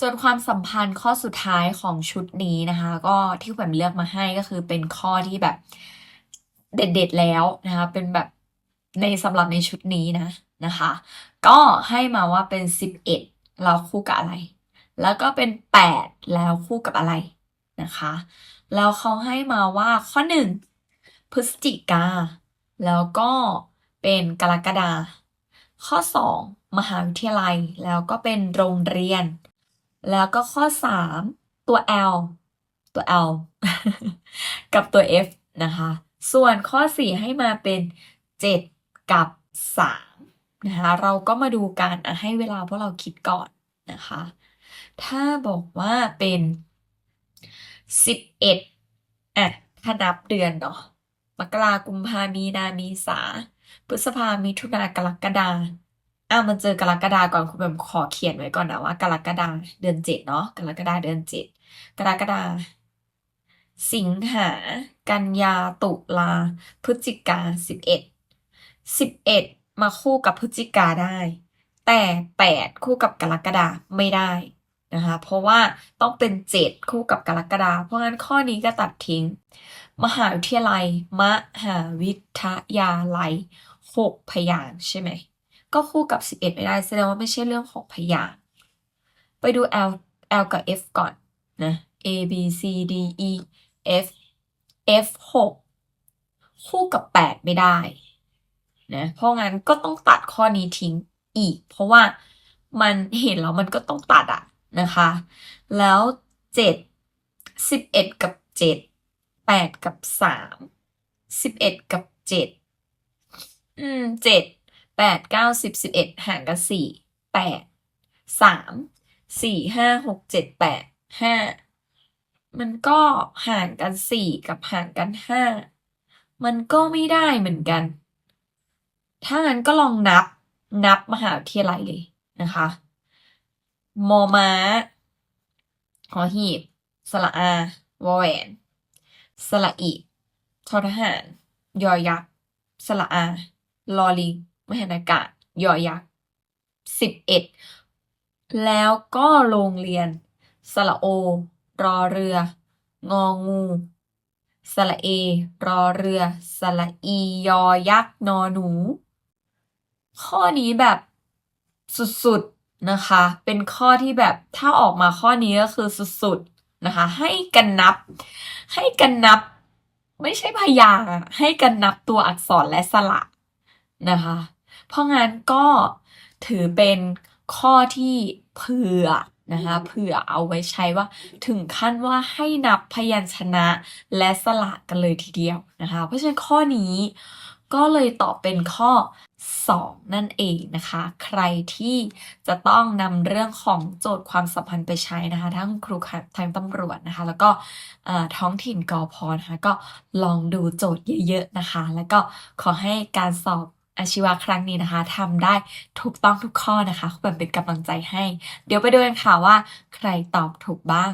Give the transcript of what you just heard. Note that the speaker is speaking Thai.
จนความสัมพันธ์ข้อสุดท้ายของชุดนี้นะคะ ก็ที่แหม่มเลือกมาให้ก็คือเป็นข้อที่แบบเด็ดๆแล้วนะคะ เป็นแบบในสำหรับในชุดนี้นะนะคะ ก็ให้มาว่าเป็น 11 แล้วคู่กับอะไร แล้วก็เป็น 8 แล้วคู่กับอะไรนะคะ แล้วเขาให้มาว่าข้อ 1 พฤศจิกา แล้วก็เป็นกรกฎาข้อ 2 มหาวิทยาลัย แล้วก็เป็นโรงเรียน แล้วก็ข้อ 3 ตัว L ตัว L กับตัว F นะคะ ส่วนข้อ 4 ให้มาเป็น 7 กับ 3 นะคะ เราก็มาดูกันอะให้เวลาพวกเราคิดก่อนนะคะ ถ้าบอกว่าเป็น 11อะถ้านับเดือนเนาะมกรากุมภามีนามีสาพฤษภามิถุนากรกฎา อะมันเจอกรกฎาก่อนคุณแบบขอเขียนไว้ก่อนนะว่า กรกฎาเดือนเจ็ดเนาะกรกฎาเดือนเจ็ดกรกฎาสิงหา กันยาตุลา พฤศจิกาสิบเอ็ดสิบเอ็ดมาคู่กับพฤศจิกาได้ แต่แปดคู่กับกรกฎาไม่ได้นะคะเพราะว่าต้องเป็นเจ็ดคู่กับกรกฎาเพราะงั้นข้อนี้ก็ตัดทิ้ง มหาวิทยาลัย มหาวิทยาลัยหกพยางใช่ไหม ก็คู่กับ 11 ไม่ได้ แสดงว่าไม่ใช่เรื่องของพยางค์ไปดู L L กับ F ก่อนนะ A B C D E F F 6คู่กับ 8 ไม่ได้นะเพราะงั้นก็ต้องตัดข้อนี้ทิ้งอีก เพราะว่ามันเห็นแล้วมันก็ต้องตัดอะนะคะ แล้ว 7 11 กับ 7 8 กับ 3 11 กับ 7 อืม 7 แปดเก้าสิบสิบเอ็ดห่างกันสี่แปดสามสี่ห้าหกเจ็ดแปดห้ามันก็ห่างกันสี่กับห่างกันห้ามันก็ไม่ได้เหมือนกัน ถ้างั้นก็ลองนับนับมหาวิทยาลัยเลยนะคะ มอม้าหอหีบ สระอาวอแหวน สระอิทอทหาร ยอยักษ์ สระอา ลอลิง มหานากาศยอยักษ์สิบเอ็ดแล้วก็โรงเรียน สระโอ รอเรือ งองู สระเอ รอเรือ สระอี ยอยักษ์ นอหนู ข้อนี้แบบสุดๆนะคะ เป็นข้อที่แบบถ้าออกมาข้อนี้ก็คือสุดๆนะคะ ให้กันนับ ให้กันนับ ไม่ใช่พยางค์ให้กันนับตัวอักษรและสระนะคะ เพราะงั้นก็ถือเป็นข้อที่เผื่อนะคะเผื่อเอาไว้ใช้ว่าถึงขั้นว่าให้นับพยัญชนะและสระกันเลยทีเดียวนะคะ เพราะฉะนั้นข้อนี้ก็เลยตอบเป็นข้อ 2 นั่นเองนะคะ ใครที่จะต้องนำเรื่องของโจทย์ความสัมพันธ์ไปใช้นะคะ ทั้งครูทางตำรวจนะคะ แล้วก็เอ่อท้องถิ่นกอพอนะคะก็ลองดูโจทย์เยอะๆนะคะ แล้วก็ขอให้การสอบ อาชีวะครั้งนี้นะคะทำได้ถูกต้องทุกข้อนะคะแบบเป็นกำลังใจให้ เดี๋ยวไปดูกันค่ะว่า ใครตอบถูกบ้าง